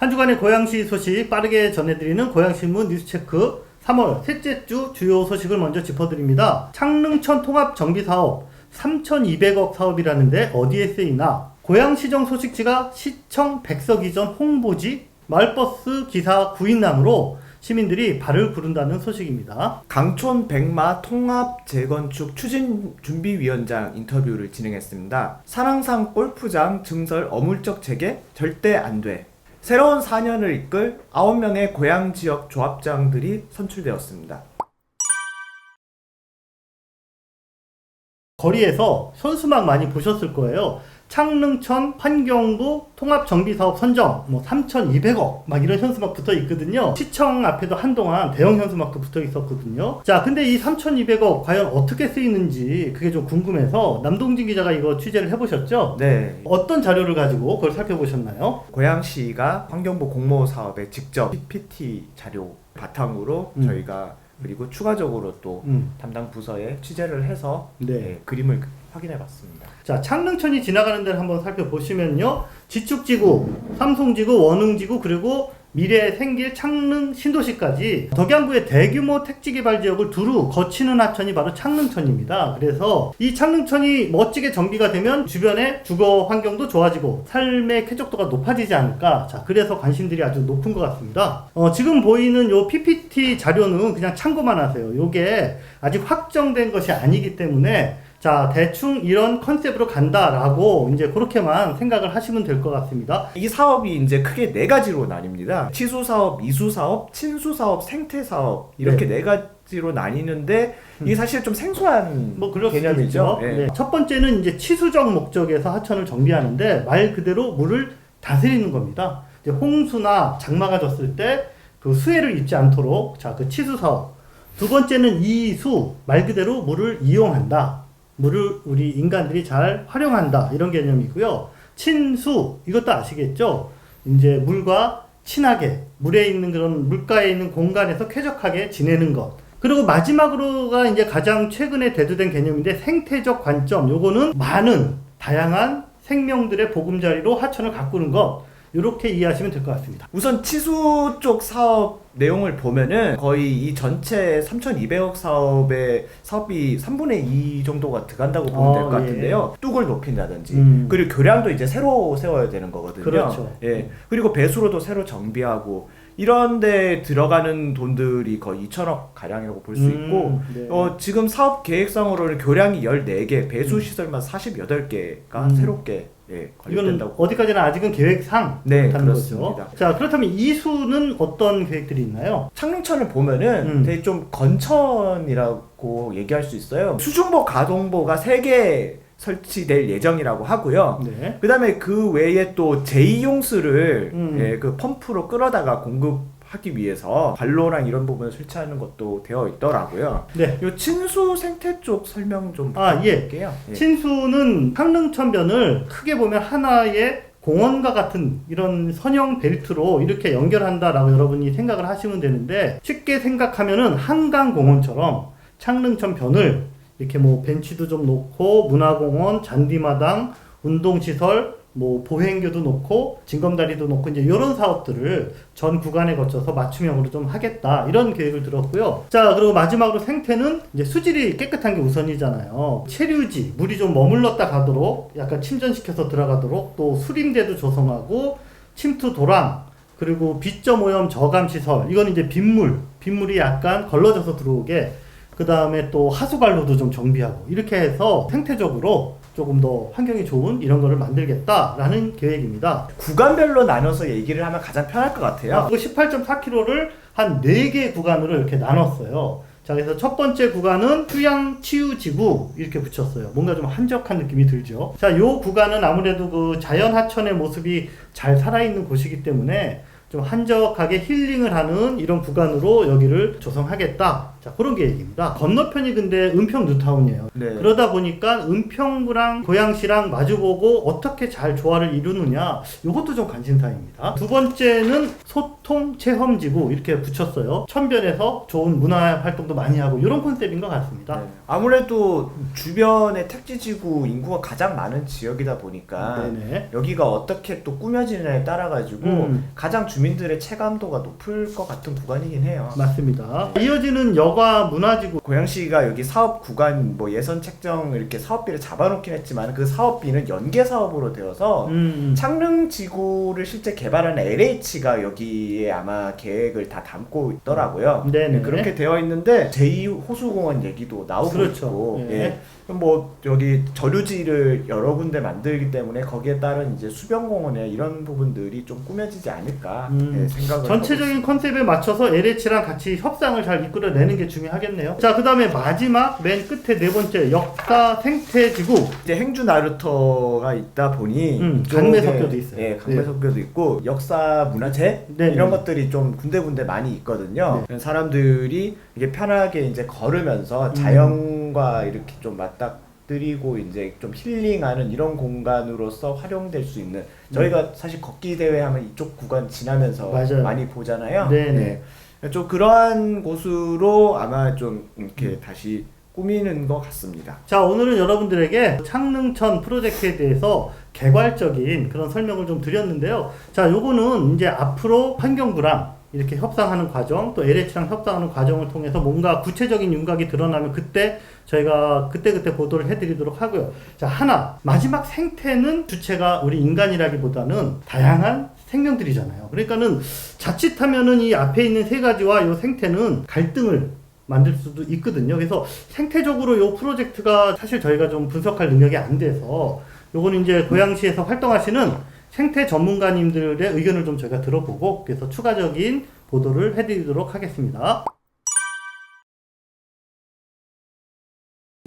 한 주간의 고양시 소식 빠르게 전해드리는 고양신문 뉴스체크 3월 셋째 주 주요 소식을 먼저 짚어드립니다. 창릉천 통합 정비 사업 3,200억 사업이라는데 어디에 쓰이나? 고양시정 소식지가 시청 백석 이전 홍보지 마을버스 기사 구인남으로 시민들이 발을 구른다는 소식입니다. 강촌 백마 통합 재건축 추진 준비위원장 인터뷰를 진행했습니다. 사랑산 골프장 증설 어물적 재개 절대 안 돼. 새로운 4년을 이끌 9명의 고향 지역 조합장들이 선출되었습니다. 거리에서 현수막 많이 보셨을 거예요. 창릉천 환경부 통합정비사업 선정 뭐 3,200억 막 이런 현수막 붙어 있거든요. 시청 앞에도 한동안 대형 현수막도 붙어 있었거든요. 자, 근데 이 3,200억 과연 어떻게 쓰이는지 그게 좀 궁금해서 남동진 기자가 이거 취재를 해보셨죠? 네. 어떤 자료를 가지고 그걸 살펴보셨나요? 고양시가 환경부 공모 사업에 직접 PPT 자료 바탕으로 음. 저희가 그리고 추가적으로 또 음. 담당 부서에 취재를 해서 네. 예, 그림을 확인해 봤습니다. 자, 창릉천이 지나가는 데를 한번 살펴보시면요. 지축지구, 삼송지구, 원흥지구, 그리고 미래 생길 창릉 신도시까지 덕양구의 대규모 택지 개발 지역을 두루 거치는 하천이 바로 창릉천입니다. 그래서 이 창릉천이 멋지게 정비가 되면 주변의 주거 환경도 좋아지고 삶의 쾌적도가 높아지지 않을까. 자, 그래서 관심들이 아주 높은 것 같습니다. 어, 지금 보이는 요 PPT 자료는 그냥 참고만 하세요. 요게 아직 확정된 것이 아니기 때문에 자, 대충 이런 컨셉으로 간다라고 이제 그렇게만 생각을 하시면 될 것 같습니다. 이 사업이 이제 크게 네 가지로 나뉩니다. 치수 사업, 이수 사업, 친수 사업, 생태 사업 이렇게 네, 가지로 나뉘는데 이게 사실 좀 생소한 뭐 그럴 개념이죠. 예. 네. 첫 번째는 이제 치수적 목적에서 하천을 정비하는데 말 그대로 물을 다스리는 겁니다. 이제 홍수나 장마가 졌을 때 그 수해를 입지 않도록 자, 그 치수 사업. 두 번째는 이수 말 그대로 물을 이용한다. 물을 우리 인간들이 잘 활용한다. 이런 개념이고요. 친수 이것도 아시겠죠? 이제 물과 친하게 물에 있는 그런 물가에 있는 공간에서 쾌적하게 지내는 것. 그리고 마지막으로가 이제 가장 최근에 대두된 개념인데 생태적 관점. 요거는 많은 다양한 생명들의 보금자리로 하천을 가꾸는 것. 이렇게 이해하시면 될 것 같습니다. 우선 치수 쪽 사업 내용을 보면은 거의 이 전체 3,200억 사업의 사업비 3분의 2 정도가 들어간다고 보면 될 어, 것 예. 같은데요. 뚝을 높인다든지 음. 그리고 교량도 이제 새로 세워야 되는 거거든요. 그렇죠. 예. 그리고 배수로도 새로 정비하고 이런데 들어가는 돈들이 거의 2천억 가량이라고 볼수 음, 있고 네. 어, 지금 사업 계획상으로는 교량이 14개, 배수 시설만 48개가 음. 새롭게 예, 이거는 관련된다고. 어디까지나 아직은 계획상 네, 그렇습니다. 거죠. 자, 그렇다면 이수는 어떤 계획들이 있나요? 창릉천을 보면은 음. 되게 좀 건천이라고 얘기할 수 있어요. 수중보 가동보가 3개 설치될 예정이라고 하고요. 네. 그 다음에 그 외에 또 제2용수를 음. 예, 그 펌프로 끌어다가 공급 하기 위해서 관로랑 이런 부분을 설치하는 것도 되어 있더라고요. 네. 요 친수 생태 쪽 설명 좀 아, 예. 부탁드릴게요. 예. 친수는 창릉천변을 크게 보면 하나의 공원과 같은 이런 선형 벨트로 이렇게 연결한다라고 여러분이 생각을 하시면 되는데 쉽게 생각하면은 한강 공원처럼 창릉천 변을 이렇게 뭐 벤치도 좀 놓고 문화공원, 잔디마당, 운동시설, 뭐 보행교도 놓고 징검다리도 놓고 이제 이런 사업들을 전 구간에 거쳐서 맞춤형으로 좀 하겠다 이런 계획을 들었고요. 자 그리고 마지막으로 생태는 이제 수질이 깨끗한 게 우선이잖아요. 체류지 물이 좀 머물렀다 가도록 약간 침전시켜서 들어가도록 또 수림대도 조성하고 침투 도랑 그리고 비점 오염 저감 시설 이건 이제 빗물 빗물이 약간 걸러져서 들어오게 그 다음에 또 하수관로도 좀 정비하고 이렇게 해서 생태적으로 조금 더 환경이 좋은 이런 거를 만들겠다라는 계획입니다. 구간별로 나눠서 얘기를 하면 가장 편할 것 같아요. 아, 그 18.4km를 한 4개 구간으로 이렇게 나눴어요. 자, 그래서 첫 번째 구간은 휴양 치유 지구 이렇게 붙였어요. 뭔가 좀 한적한 느낌이 들죠. 자, 요 구간은 아무래도 그 자연 하천의 모습이 잘 살아있는 곳이기 때문에 좀 한적하게 힐링을 하는 이런 구간으로 여기를 조성하겠다. 자 그런 계획입니다. 건너편이 근데 은평 뉴타운이에요. 네. 그러다 보니까 은평구랑 고양시랑 마주보고 어떻게 잘 조화를 이루느냐 이것도 좀 관심사입니다. 두 번째는 소통 체험지구 이렇게 붙였어요. 천변에서 좋은 문화 활동도 많이 하고 이런 컨셉인 것 같습니다. 네. 아무래도 주변에 택지지구 인구가 가장 많은 지역이다 보니까 네네. 여기가 어떻게 또 꾸며지느냐에 따라 가지고 음. 가장 주민들의 체감도가 높을 것 같은 구간이긴 해요. 맞습니다. 이어지는 여가 문화지구 고양시가 여기 사업 구간 뭐 예선 책정 이렇게 사업비를 잡아놓긴 했지만 그 사업비는 연계 사업으로 되어서 음, 창릉 지구를 실제 개발하는 LH가 여기에 아마 계획을 다 담고 있더라고요. 네네. 그렇게 되어 있는데 제2호수공원 얘기도 나오고 그렇죠. 있고, 예. 예. 뭐 여기 저류지를 여러 군데 만들기 때문에 거기에 따른 이제 수변공원에 이런 부분들이 좀 꾸며지지 않을까 음. 예, 생각을 전체적인 컨셉에 맞춰서 LH랑 같이 협상을 잘 이끌어내는 게 중요하겠네요. 자, 그 다음에 마지막 맨 끝에 네 번째 역사 생태지구. 이제 행주 나루터가 있다 보니 음, 이쪽에, 강매석교도 있어요. 예, 강매석교도 있고 역사 문화재 네, 이런 네. 것들이 좀 군데군데 많이 있거든요. 사람들이 이게 편하게 이제 걸으면서 음. 자연과 이렇게 좀 맞닥뜨리고 이제 좀 힐링하는 이런 공간으로서 활용될 수 있는 저희가 사실 걷기 대회 하면 이쪽 구간 지나면서 맞아요. 많이 보잖아요. 네, 네. 좀 그러한 곳으로 아마 좀 이렇게 음. 다시 꾸미는 것 같습니다. 자, 오늘은 여러분들에게 창릉천 프로젝트에 대해서 개괄적인 그런 설명을 좀 드렸는데요. 자, 요거는 이제 앞으로 환경부랑 이렇게 협상하는 과정, 또 LH랑 협상하는 과정을 통해서 뭔가 구체적인 윤곽이 드러나면 그때 저희가 그때그때 보도를 해드리도록 하고요. 자, 하나. 마지막 생태는 주체가 우리 인간이라기보다는 다양한 생명들이잖아요. 그러니까는 자칫하면은 이 앞에 있는 세 가지와 이 생태는 갈등을 만들 수도 있거든요. 그래서 생태적으로 이 프로젝트가 사실 저희가 좀 분석할 능력이 안 돼서 요거는 이제 고양시에서 활동하시는 생태 전문가님들의 의견을 좀 저희가 들어보고 그래서 추가적인 보도를 해드리도록 하겠습니다.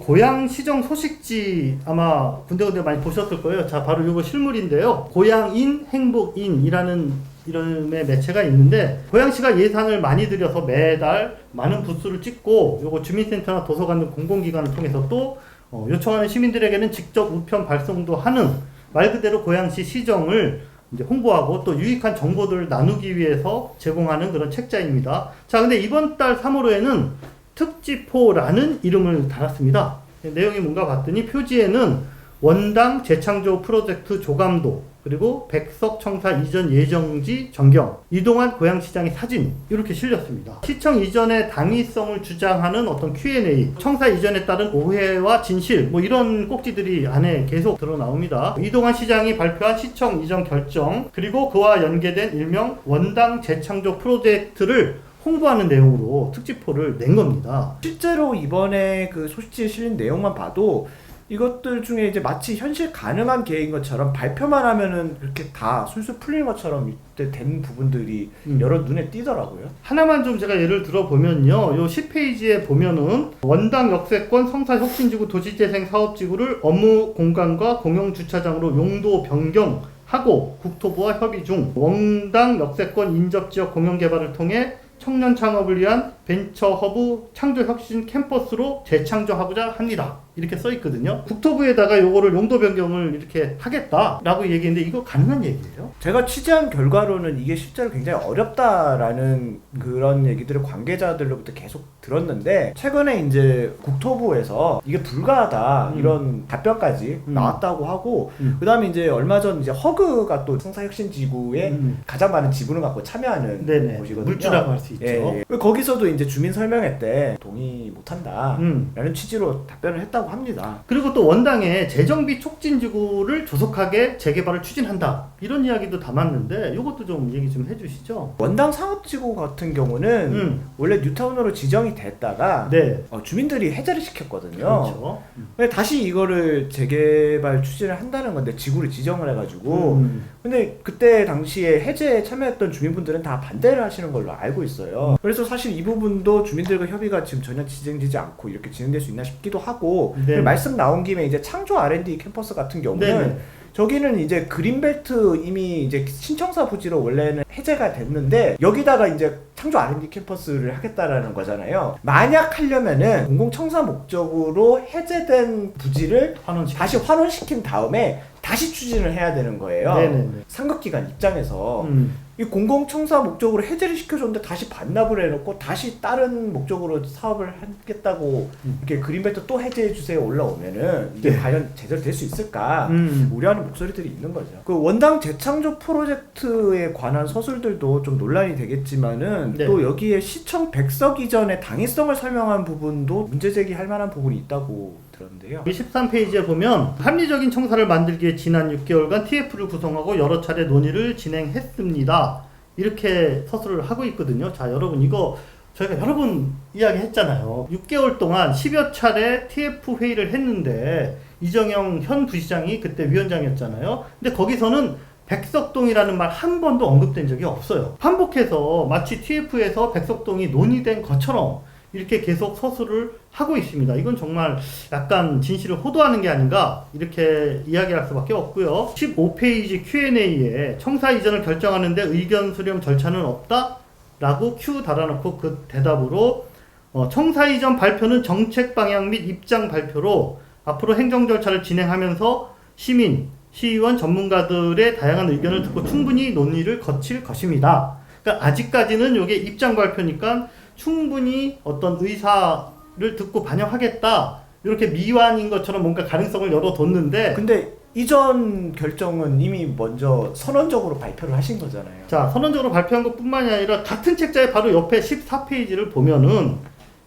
고양 시정 소식지 아마 군데군데 많이 보셨을 거예요. 자, 바로 이거 실물인데요. 고양인 행복인이라는 이름의 매체가 있는데 고양시가 예산을 많이 들여서 매달 많은 부스를 찍고 요거 주민센터나 도서관 등 공공기관을 통해서 또 어, 요청하는 시민들에게는 직접 우편 발송도 하는 말 그대로 고양시 시정을 이제 홍보하고 또 유익한 정보들을 나누기 위해서 제공하는 그런 책자입니다. 자, 근데 이번 달 3월호에는 특지포라는 이름을 달았습니다. 내용이 뭔가 봤더니 표지에는 원당 재창조 프로젝트 조감도 그리고 백석 청사 이전 예정지 전경 이동한 고양시장의 사진 이렇게 실렸습니다. 시청 이전의 당위성을 주장하는 어떤 Q&A 청사 이전에 따른 오해와 진실 뭐 이런 꼭지들이 안에 계속 드러 나옵니다. 이동환 시장이 발표한 시청 이전 결정 그리고 그와 연계된 일명 원당 재창조 프로젝트를 홍보하는 내용으로 특집포를 낸 겁니다. 실제로 이번에 그 소식지에 실린 내용만 봐도 이것들 중에 이제 마치 현실 가능한 계획인 것처럼 발표만 하면은 이렇게 다 술술 풀리는 것처럼 이때 된 부분들이 음. 여러 눈에 띄더라고요. 하나만 좀 제가 예를 들어 보면요. 요 10페이지에 보면은 원당 역세권 성사 혁신지구 도시재생 사업지구를 업무 공간과 공영 주차장으로 용도 변경 하고 국토부와 협의 중 원당 역세권 인접 지역 공영 개발을 통해 청년 창업을 위한 벤처 허브 창조 혁신 캠퍼스로 재창조하고자 합니다. 이렇게 써 있거든요. 국토부에다가 요거를 용도 변경을 이렇게 하겠다라고 얘기했는데 이거 가능한 얘기예요? 제가 취재한 결과로는 이게 실제로 굉장히 어렵다라는 그런 얘기들을 관계자들로부터 계속 들었는데 최근에 이제 국토부에서 이게 불가하다 음. 이런 답변까지 음. 나왔다고 하고 음. 그다음에 이제 얼마 전 이제 허그가 또 성사혁신지구에 음. 가장 많은 지분을 갖고 참여하는 네네. 곳이거든요. 물주라고 할 수 있죠. 예, 예. 거기서도 이제 주민 설명회 때 동의 못한다. 음. 라는 취지로 답변을 했다고 합니다. 그리고 또 원당에 재정비 촉진 지구를 조속하게 재개발을 추진한다 이런 이야기도 담았는데 이것도 좀 얘기 좀 해주시죠. 원당 상업지구 같은 경우는 음. 원래 뉴타운으로 지정이 됐다가 네. 어, 주민들이 해제를 시켰거든요. 그렇죠. 근데 다시 이거를 재개발 추진을 한다는 건데 지구를 지정을 해가지고 음. 근데 그때 당시에 해제에 참여했던 주민분들은 다 반대를 하시는 걸로 알고 있어요. 그래서 사실 이 부분도 주민들과 협의가 지금 전혀 진행되지 않고 이렇게 진행될 수 있나 싶기도 하고 네. 말씀 나온 김에 이제 창조 R&D 캠퍼스 같은 경우는 네네. 저기는 이제 그린벨트 이미 이제 신청사 부지로 원래는 해제가 됐는데 여기다가 이제 창조 R&D 캠퍼스를 하겠다라는 거잖아요. 만약 하려면은 공공청사 목적으로 해제된 부지를 환원식. 다시 환원시킨 다음에 다시 추진을 해야 되는 거예요. 네네네. 상급기관 입장에서 음. 이 공공청사 목적으로 해제를 시켜줬는데 다시 반납을 해놓고 다시 다른 목적으로 사업을 하겠다고 음. 이렇게 그린벨트 또 해제해 주세요 올라오면은 이게 네. 과연 제대로 될 수 있을까 음. 우려하는 목소리들이 있는 거죠. 그 원당 재창조 프로젝트에 관한 서술들도 좀 논란이 되겠지만은 네. 또 여기에 시청 백석 이전의 당위성을 설명한 부분도 문제 제기할 만한 부분이 있다고 들었는데요. 13페이지에 보면 합리적인 청사를 만들기 위해 지난 6개월간 TF를 구성하고 여러 차례 논의를 진행했습니다. 이렇게 서술을 하고 있거든요. 자, 여러분 이거 저희가 여러 번 이야기했잖아요. 6개월 동안 10여 차례 TF 회의를 했는데 이정영 현 부시장이 그때 위원장이었잖아요. 근데 거기서는 백석동이라는 말 한 번도 언급된 적이 없어요. 반복해서 마치 TF에서 백석동이 논의된 것처럼 이렇게 계속 서술을 하고 있습니다. 이건 정말 약간 진실을 호도하는 게 아닌가 이렇게 이야기할 수밖에 없고요. 15페이지 Q&A에 청사 이전을 결정하는데 의견 수렴 절차는 없다? 라고 Q 달아놓고 그 대답으로 어, 청사 이전 발표는 정책 방향 및 입장 발표로 앞으로 행정 절차를 진행하면서 시민, 시의원, 전문가들의 다양한 의견을 듣고 충분히 논의를 거칠 것입니다. 그러니까 아직까지는 이게 입장 발표니까 충분히 어떤 의사를 듣고 반영하겠다. 이렇게 미완인 것처럼 뭔가 가능성을 열어뒀는데 근데 이전 결정은 이미 먼저 선언적으로 발표를 하신 거잖아요. 자, 선언적으로 발표한 것 뿐만이 아니라 같은 책자의 바로 옆에 14페이지를 보면은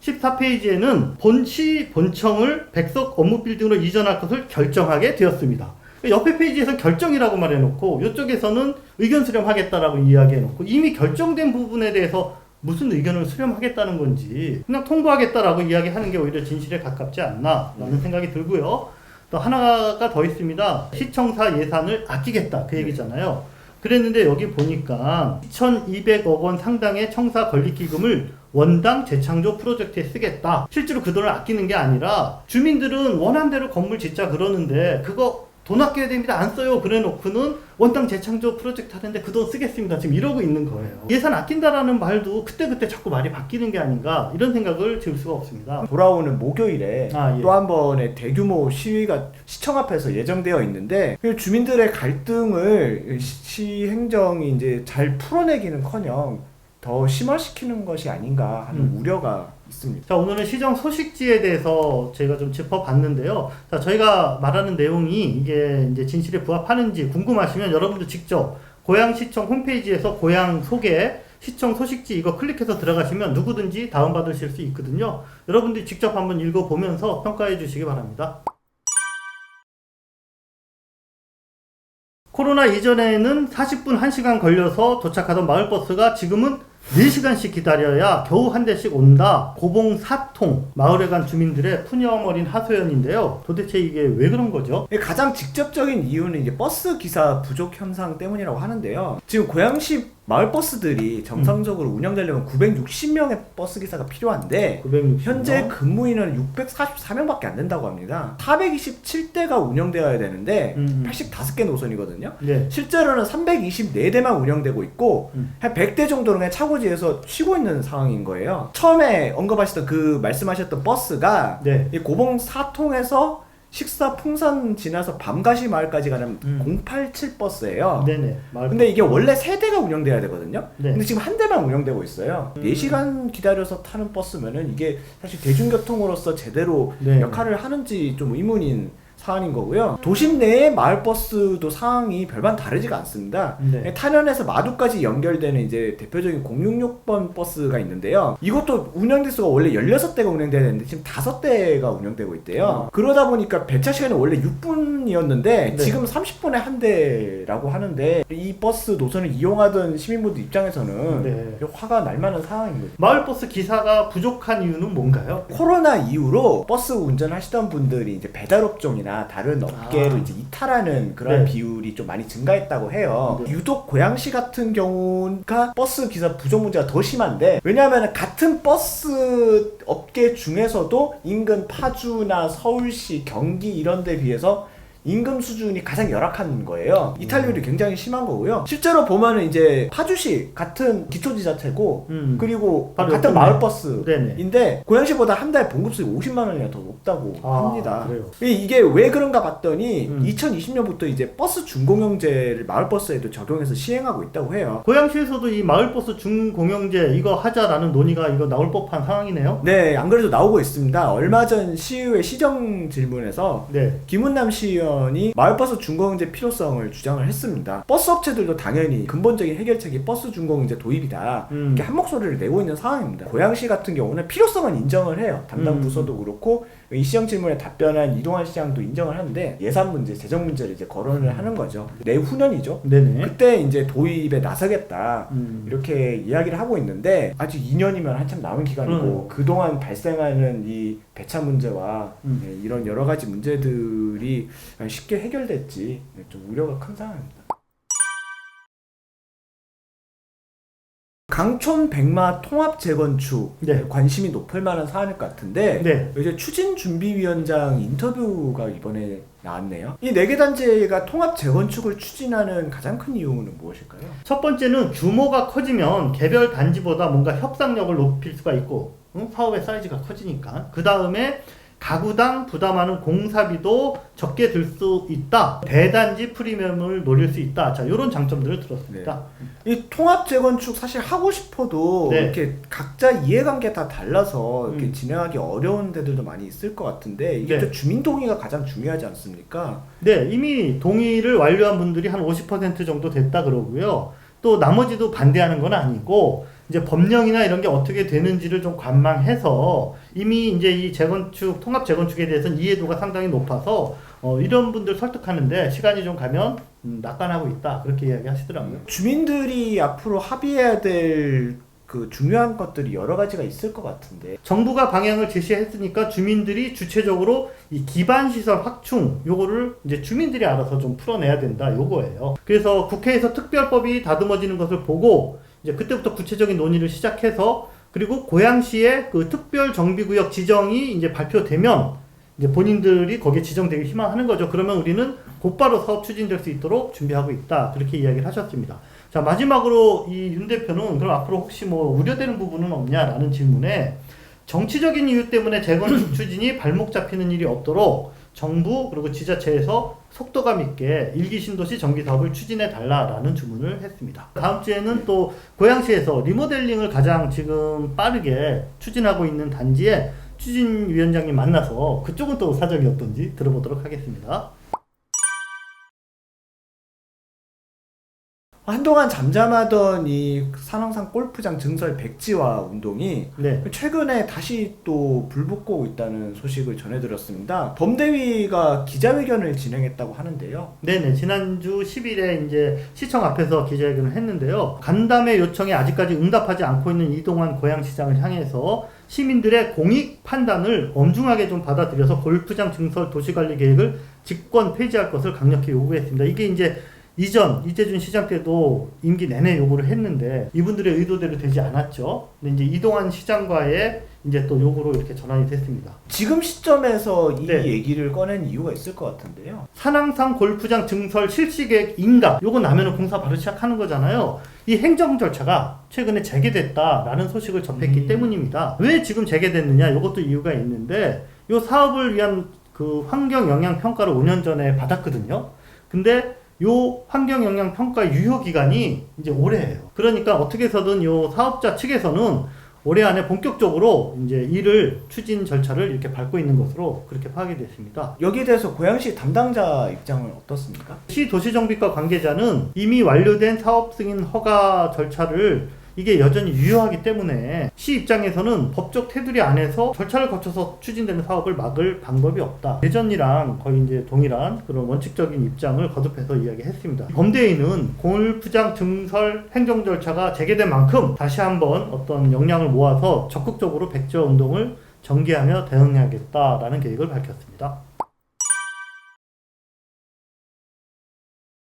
14페이지에는 본시 본청을 백석 업무 빌딩으로 이전할 것을 결정하게 되었습니다. 옆에 페이지에서 결정이라고 말해놓고 이쪽에서는 의견 수렴하겠다라고 이야기해놓고 이미 결정된 부분에 대해서 무슨 의견을 수렴하겠다는 건지 그냥 통보하겠다라고 이야기하는 게 오히려 진실에 가깝지 않나라는 생각이 들고요. 또 하나가 더 있습니다. 시청사 예산을 아끼겠다 그 얘기잖아요. 그랬는데 여기 보니까 2,200억 원 상당의 청사 건립기금을 원당 재창조 프로젝트에 쓰겠다. 실제로 그 돈을 아끼는 게 아니라 주민들은 원한 대로 건물 짓자 그러는데 그거 돈 아껴야 됩니다. 안 써요. 그래 놓고는 원당 재창조 프로젝트 하는데 그 돈 쓰겠습니다. 지금 이러고 있는 거예요. 예산 아낀다라는 말도 그때그때 자꾸 말이 바뀌는 게 아닌가 이런 생각을 지울 수가 없습니다. 돌아오는 목요일에 아, 예. 또한 번의 대규모 시위가 시청 앞에서 예정되어 있는데 그 주민들의 갈등을 시- 시행정이 이제 잘 풀어내기는커녕 더 심화시키는 것이 아닌가 하는 음. 우려가 있습니다. 자, 오늘은 시정 소식지에 대해서 저희가 좀 짚어봤는데요. 자, 저희가 말하는 내용이 이게 이제 진실에 부합하는지 궁금하시면 여러분도 직접 고양시청 홈페이지에서 고양 소개, 시청 소식지 이거 클릭해서 들어가시면 누구든지 다운받으실 수 있거든요. 여러분들이 직접 한번 읽어보면서 평가해 주시기 바랍니다. 코로나 이전에는 40분 1시간 걸려서 도착하던 마을버스가 지금은 4시간씩 기다려야 겨우 한 대씩 온다. 고봉 사통 마을에 간 주민들의 푸념 어린 하소연인데요. 도대체 이게 왜 그런 거죠? 가장 직접적인 이유는 이제 버스 기사 부족 현상 때문이라고 하는데요. 지금 고양시 마을 버스들이 정상적으로 운영되려면 960명의 버스 기사가 필요한데 960명. 현재 근무인은 644명밖에 안 된다고 합니다. 427대가 운영되어야 되는데 음. 85개 노선이거든요. 네. 실제로는 실제로는 324대만 운영되고 있고 음. 한 100대 정도는 그냥 차고지에서 쉬고 있는 상황인 거예요. 처음에 언급하셨던 그 말씀하셨던 버스가 네. 이 고봉 사통에서 식사 풍산 지나서 밤가시 마을까지 가는 음. 087 버스예요. 네네. 마을 근데 이게 원래 세 대가 운영돼야 되거든요. 네. 근데 지금 한 대만 운영되고 있어요. 음. 4시간 기다려서 타는 버스면은 이게 사실 대중교통으로서 제대로 네. 역할을 하는지 좀 의문인 사안인 거고요. 도심 내의 마을 버스도 상황이 별반 다르지가 않습니다. 네. 탄현에서 마두까지 연결되는 이제 대표적인 066번 버스가 있는데요. 이것도 운영 대수가 원래 16대가 운영돼야 되는데 지금 5대가 운영되고 있대요. 그러다 보니까 배차 시간이 원래 6분이었는데 네. 지금 30분에 한 대라고 하는데 이 버스 노선을 이용하던 시민분들 입장에서는 네. 화가 날 만한 상황인 거죠. 마을버스 기사가 부족한 이유는 뭔가요? 코로나 이후로 버스 운전하시던 분들이 이제 배달업종이나 다른 업계로 아. 이제 이탈하는 그런 네. 비율이 좀 많이 증가했다고 해요. 네. 유독 고양시 같은 경우가 버스 기사 부족 문제가 더 심한데 왜냐하면 같은 버스 업계 중에서도 인근 파주나 서울시, 경기 이런 데 비해서 임금 수준이 가장 열악한 거예요. 이탈률이 굉장히 심한 거고요. 실제로 보면은 이제 파주시 같은 기초지자체고 음. 그리고 바로 같은 옆에 마을버스인데. 고양시보다 한 달 봉급수익 50만 원이나 더 높다고 아, 합니다. 그래요. 이- 이게 왜 그런가 봤더니 음. 2020년부터 이제 버스 준공영제를 마을버스에도 적용해서 시행하고 있다고 해요. 고양시에서도 이 마을버스 준공영제 이거 하자라는 논의가 이거 나올 법한 상황이네요. 네, 안 그래도 나오고 있습니다. 얼마 전 시의회 시정 질문에서 네. 김은남 시의원 이 마을버스 준공제 필요성을 주장을 했습니다. 버스 업체들도 당연히 근본적인 해결책이 버스 준공제 도입이다. 음. 이렇게 한 목소리를 내고 있는 상황입니다. 고양시 같은 경우는 필요성은 인정을 해요. 담당 음. 부서도 그렇고 이 시정 질문에 답변한 이동환 시장도 인정을 하는데 예산 문제, 재정 문제를 이제 거론을 하는 거죠. 내후년이죠. 네네. 그때 이제 도입에 나서겠다. 음. 이렇게 이야기를 하고 있는데 아직 2년이면 한참 남은 기간이고 음. 그동안 발생하는 이 배차 문제와 음. 네, 이런 여러 가지 문제들이 쉽게 해결될지 좀 우려가 큰 상황입니다. 강촌 백마 통합 재건축 네. 관심이 높을 만한 사안일 것 같은데 네. 이제 추진 준비위원장 인터뷰가 이번에 나왔네요. 이 네 개 단체가 통합 재건축을 추진하는 가장 큰 이유는 무엇일까요? 첫 번째는 규모가 커지면 개별 단지보다 뭔가 협상력을 높일 수가 있고 응? 사업의 사이즈가 커지니까 그 다음에 가구당 부담하는 공사비도 적게 들 수 있다 대단지 프리미엄을 노릴 수 있다 자 이런 장점들을 들었습니다 이 통합 재건축 사실 하고 싶어도 네. 이렇게 각자 이해관계 다 달라서 이렇게 음. 진행하기 어려운 데들도 많이 있을 것 같은데 이게 네. 또 주민 동의가 가장 중요하지 않습니까? 네 이미 동의를 완료한 분들이 한 50% 정도 됐다 그러고요 또 나머지도 반대하는 건 아니고 이제 법령이나 이런 게 어떻게 되는지를 좀 관망해서 이미 이제 이 재건축 통합 재건축에 대해서는 이해도가 상당히 높아서 어, 이런 분들 설득하는데 시간이 좀 가면 음, 낙관하고 있다 그렇게 이야기하시더라고요. 주민들이 앞으로 합의해야 될 그 중요한 것들이 여러 가지가 있을 것 같은데 정부가 방향을 제시했으니까 주민들이 주체적으로 이 기반 시설 확충 요거를 이제 주민들이 알아서 좀 풀어내야 된다 요거예요. 그래서 국회에서 특별법이 다듬어지는 것을 보고 이제 그때부터 구체적인 논의를 시작해서 그리고 고양시의 그 특별 정비구역 지정이 이제 발표되면 이제 본인들이 거기에 지정되기 희망하는 거죠. 그러면 우리는 곧바로 사업 추진될 수 있도록 준비하고 있다. 그렇게 이야기를 하셨습니다. 자, 마지막으로 이 윤 대표는 그럼 앞으로 혹시 뭐 우려되는 부분은 없냐라는 질문에 정치적인 이유 때문에 재건축 추진이 발목 잡히는 일이 없도록 정부 그리고 지자체에서 속도감 있게 일기 신도시 정비 사업을 추진해 달라라는 주문을 했습니다. 다음 주에는 또 고양시에서 리모델링을 가장 지금 빠르게 추진하고 있는 단지에 추진위원장님 만나서 그쪽은 또 사정이 어떤지 들어보도록 하겠습니다. 한동안 잠잠하던 이 산왕산 골프장 증설 백지화 운동이 네. 최근에 다시 또 불붙고 있다는 소식을 전해들었습니다. 범대위가 기자회견을 진행했다고 하는데요. 네네 지난주 10일에 이제 시청 앞에서 기자회견을 했는데요 간담회 요청에 아직까지 응답하지 않고 있는 이동환 고양시장을 향해서 시민들의 공익 판단을 엄중하게 좀 받아들여서 골프장 증설 도시관리 계획을 직권 폐지할 것을 강력히 요구했습니다 이게 이제 이전 이재준 시장 때도 임기 내내 요구를 했는데 이분들의 의도대로 되지 않았죠 근데 이제 이동환 시장과의 이제 또 요구로 이렇게 전환이 됐습니다 지금 시점에서 이 네. 얘기를 꺼낸 이유가 있을 것 같은데요. 산왕산 골프장 증설 실시 계획 인가 요거 나면은 공사 바로 시작하는 거잖아요. 이 행정 절차가 최근에 재개됐다라는 소식을 접했기 음. 때문입니다. 왜 지금 재개됐느냐? 요것도 이유가 있는데 요 사업을 위한 그 환경 영향 평가를 5년 전에 받았거든요. 근데 요 환경 영향 평가 유효 기간이 이제 올해예요. 그러니까 어떻게 해서든 요 사업자 측에서는 올해 안에 본격적으로 이제 일을 추진 절차를 이렇게 밟고 있는 것으로 그렇게 파악이 됐습니다. 여기에 대해서 고양시 담당자 입장은 어떻습니까? 시 도시정비과 관계자는 이미 완료된 사업 승인 허가 절차를 이게 여전히 유효하기 때문에 시 입장에서는 법적 테두리 안에서 절차를 거쳐서 추진되는 사업을 막을 방법이 없다. 예전이랑 거의 이제 동일한 그런 원칙적인 입장을 거듭해서 이야기했습니다. 범대위는 골프장 증설 행정 절차가 재개된 만큼 다시 한번 어떤 역량을 모아서 적극적으로 백지화 운동을 전개하며 대응해야겠다라는 계획을 밝혔습니다.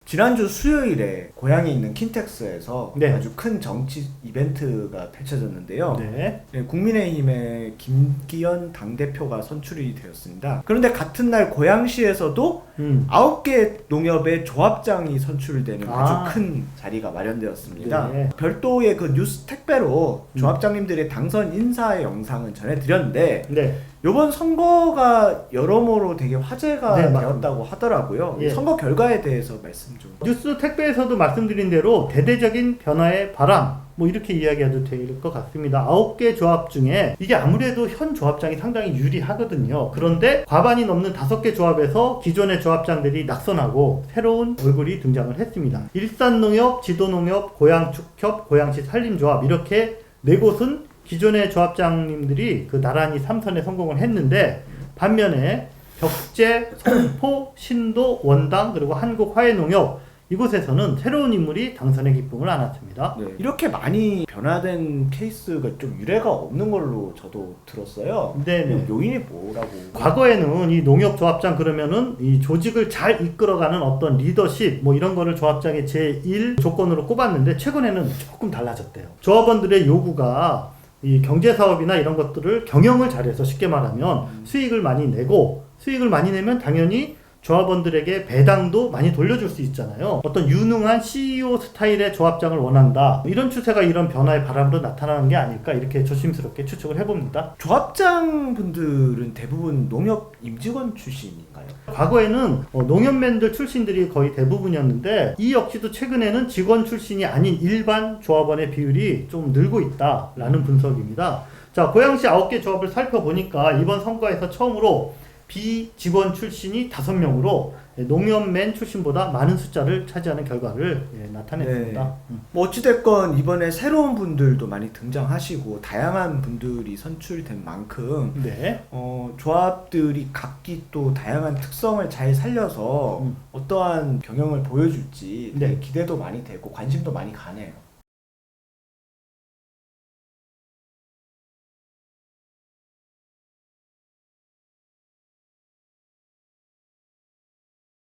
지난주 수요일에 고향에 있는 킨텍스에서 네. 아주 큰 정치 이벤트가 펼쳐졌는데요. 네. 네, 국민의힘의 김기현 당대표가 선출이 되었습니다. 그런데 같은 날 고양시에서도 음. 아홉 개 농협의 조합장이 선출되는 아. 아주 큰 자리가 마련되었습니다. 네. 별도의 그 뉴스 택배로 음. 조합장님들의 당선 인사의 영상은 전해드렸는데 네. 이번 선거가 여러모로 되게 화제가 네. 되었다고 하더라고요. 예. 선거 결과에 대해서 말씀 좀. 뉴스 택배에서도 말씀드린 대로 대대적인 변화의 바람 뭐 이렇게 이야기해도 될 것 같습니다. 아홉 개 조합 중에 이게 아무래도 현 조합장이 상당히 유리하거든요. 그런데 과반이 넘는 다섯 개 조합에서 기존의 조합장들이 낙선하고 새로운 얼굴이 등장을 했습니다. 일산농협, 지도농협, 고양축협, 고양시 산림조합 이렇게 네 곳은 기존의 조합장님들이 그 나란히 삼선에 성공을 했는데 반면에 벽제, 성포, 신도, 원당 그리고 한국화해농협 이곳에서는 새로운 인물이 당선의 기쁨을 안았습니다. 네. 이렇게 많이 변화된 케이스가 좀 유례가 없는 걸로 저도 들었어요. 네네. 요인이 뭐라고? 과거에는 이 농협 조합장 그러면은 이 조직을 잘 이끌어가는 어떤 리더십 뭐 이런 거를 조합장의 제1 조건으로 꼽았는데 최근에는 조금 달라졌대요. 조합원들의 요구가 이 경제 사업이나 이런 것들을 경영을 잘해서 쉽게 말하면 수익을 많이 내고 수익을 많이 내면 당연히 조합원들에게 배당도 많이 돌려줄 수 있잖아요. 어떤 유능한 CEO 스타일의 조합장을 원한다. 이런 추세가 이런 변화의 바람으로 나타나는 게 아닐까 이렇게 조심스럽게 추측을 해봅니다. 조합장 분들은 대부분 농협 임직원 출신인가요? 과거에는 어, 농협맨들 출신들이 거의 대부분이었는데 이 역시도 최근에는 직원 출신이 아닌 일반 조합원의 비율이 좀 늘고 있다라는 분석입니다. 자, 고양시 9개 조합을 살펴보니까 이번 선거에서 처음으로 비직원 출신이 5명으로 농협맨 출신보다 많은 숫자를 차지하는 결과를 예, 나타냈습니다. 네. 음. 뭐 어찌됐건 이번에 새로운 분들도 많이 등장하시고 다양한 분들이 선출된 만큼 네. 어, 조합들이 각기 또 다양한 특성을 잘 살려서 음. 어떠한 경영을 보여줄지 네. 기대도 많이 되고 관심도 많이 가네요.